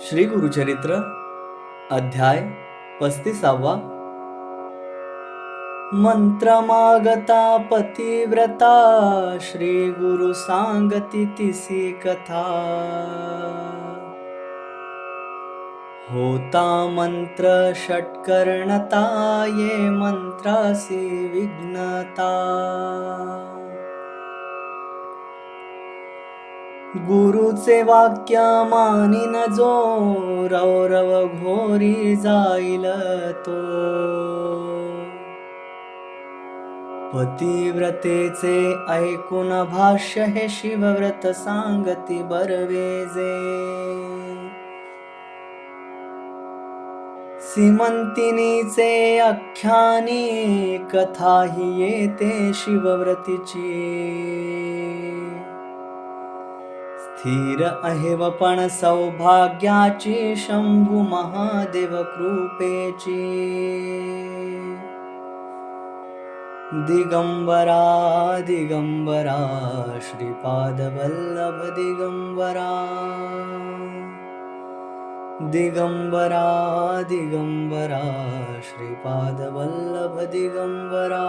श्री गुरुचरित्र अध्याय पस्तीसावा. मंत्रमागता पतिव्रता श्री गुरु सांगती तिसी कथा. होता मंत्र षटकर्णता ये मंत्रासी विघ्नता. गुरुचे वाक्य मानिन जो रौरव घोरी जाईल तो. पतिव्रतेचे ऐकून भाष्य हे शिवव्रत सांगती बरवेजे. सीमंतिनीचे आख्यानी कथा ही येते शिवव्रतीची. स्थिर अहिव पण सौभाग्याची शंभू महादेव कृपेची. दिगम्बरा दिगम्बरा श्रीपादवल्लभ दिगम्बरा दिगम्बरा दिगम्बरा श्रीपादवल्लभ दिगम्बरा